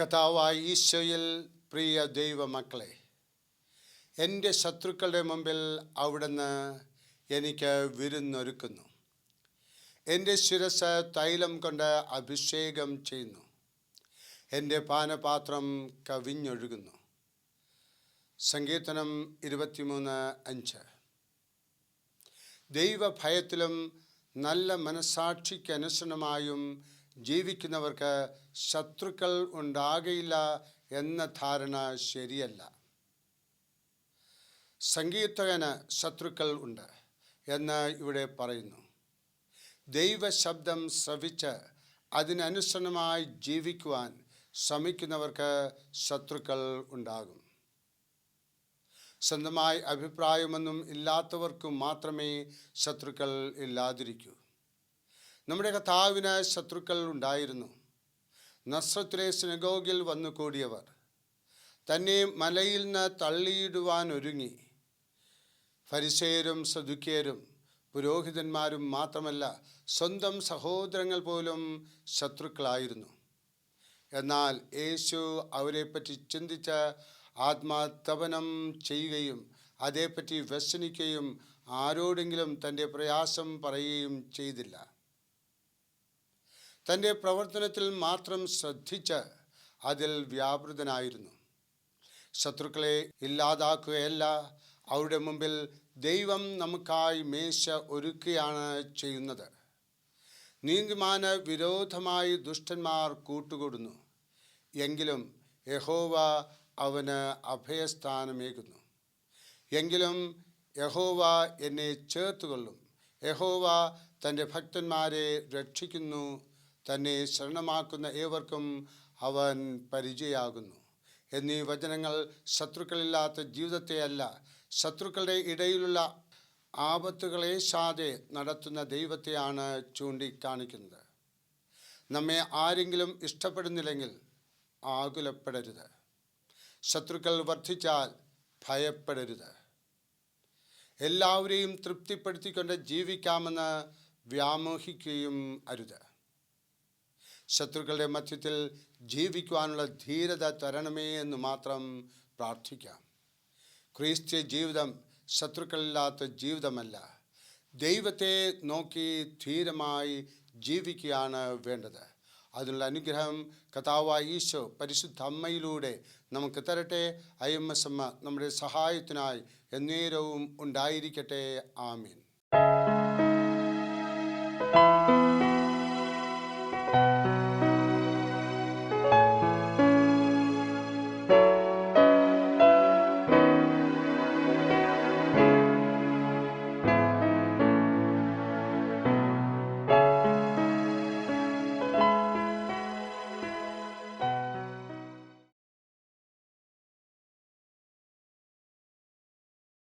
കഥാവായ ഈശോയിൽ പ്രിയ ദൈവമക്കളെ എന്റെ ശത്രുക്കളുടെ മുമ്പിൽ അവിടുന്ന് എനിക്ക് വിരുന്നൊരുക്കുന്നു. എന്റെ ശിരസ് തൈലം കൊണ്ട് അഭിഷേകം ചെയ്യുന്നു. എന്റെ പാനപാത്രം കവിഞ്ഞൊഴുകുന്നു. സങ്കീർത്തനം ഇരുപത്തിമൂന്ന് അഞ്ച്. ദൈവഭയത്തിലും നല്ല മനസാക്ഷിക്ക് അനുസരണമായും ജീവിക്കുന്നവർക്ക് ശത്രുക്കൾ ഉണ്ടാകയില്ല എന്ന ധാരണ ശരിയല്ല. സംഗീതകന് ശത്രുക്കൾ ഉണ്ട് എന്ന് ഇവിടെ പറയുന്നു. ദൈവശബ്ദം ശ്രവിച്ച് അതിനനുസരണമായി ജീവിക്കുവാൻ ശ്രമിക്കുന്നവർക്ക് ശത്രുക്കൾ ഉണ്ടാകും. സ്വന്തമായി അഭിപ്രായമൊന്നും ഇല്ലാത്തവർക്കും മാത്രമേ ശത്രുക്കൾ ഇല്ലാതിരിക്കൂ. നമ്മുടെ കഥാവിനായ ശത്രുക്കൾ ഉണ്ടായിരുന്നു. നസ്രത്തിലെ സിനഗോഗിൽ വന്നു കൂടിയവർ. തന്നെ മലയിൽ നിന്ന് തള്ളിയിടുവാൻ ഒരുങ്ങി. ഫരിസേരും സദുക്കേരും പുരോഹിതന്മാരും മാത്രമല്ല സ്വന്തം സഹോദരങ്ങൾ പോലും ശത്രുക്കളായിരുന്നു. എന്നാൽ യേശു അവരെപ്പറ്റി ചിന്തിച്ച് ആത്മാതപനം ചെയ്യുകയും അതേപ്പറ്റി വ്യസനിക്കുകയും ആരോടെങ്കിലും തന്റെ പ്രയാസം പറയുകയും ചെയ്തില്ല. തന്റെ പ്രവർത്തനത്തിൽ മാത്രം ശ്രദ്ധിച്ച് അതിൽ വ്യാപൃതനായിരുന്നു. ശത്രുക്കളെ ഇല്ലാതാക്കുകയല്ല അവരുടെ മുമ്പിൽ ദൈവം നമുക്കായി മേശ ഒരുക്കുകയാണ് ചെയ്യുന്നത്. നീതിമാന് വിരോധമായി ദുഷ്ടന്മാർ കൂട്ടുകൂടുന്നു. എങ്കിലും യഹോവ അവന് അഭയസ്ഥാനമേകുന്നു. എങ്കിലും യഹോവ എന്നെ ചേർത്തുകൊള്ളും. യഹോവ തന്റെ ഭക്തന്മാരെ രക്ഷിക്കുന്നു തന്നെ ശരണമാക്കുന്ന ഏവർക്കും അവൻ പരിചയമാകുന്നു എന്നീ വചനങ്ങൾ ശത്രുക്കളില്ലാത്ത ജീവിതത്തെയല്ല ശത്രുക്കളുടെ ഇടയിലുള്ള ആപത്തുകളെ ആപത്തുകളേശാതെ നടത്തുന്ന ദൈവത്തെയാണ് ചൂണ്ടിക്കാണിക്കുന്നത്. നമ്മെ ആരെങ്കിലും ഇഷ്ടപ്പെടുന്നില്ലെങ്കിൽ ആകുലപ്പെടരുത്. ശത്രുക്കൾ വർദ്ധിച്ചാൽ ഭയപ്പെടരുത്. എല്ലാവരെയും തൃപ്തിപ്പെടുത്തിക്കൊണ്ട് ജീവിക്കാമെന്ന് വ്യാമോഹിക്കുകയും അരുത്. ശത്രുക്കളുടെ മധ്യത്തിൽ ജീവിക്കുവാനുള്ള ധീരത തരണമേ എന്ന് മാത്രം പ്രാർത്ഥിക്കാം. ക്രിസ്ത്യ ജീവിതം ശത്രുക്കളില്ലാത്ത ജീവിതമല്ല. ദൈവത്തെ നോക്കി ധീരമായി ജീവിക്കുകയാണ് വേണ്ടത്. അതിനുള്ള അനുഗ്രഹം കഥാവ ഈശോ പരിശുദ്ധ അമ്മയിലൂടെ നമുക്ക് തരട്ടെ. ഐ എം എസ് അമ്മ നമ്മുടെ സഹായത്തിനായി എന്നേരവും ഉണ്ടായിരിക്കട്ടെ. ആമീൻ.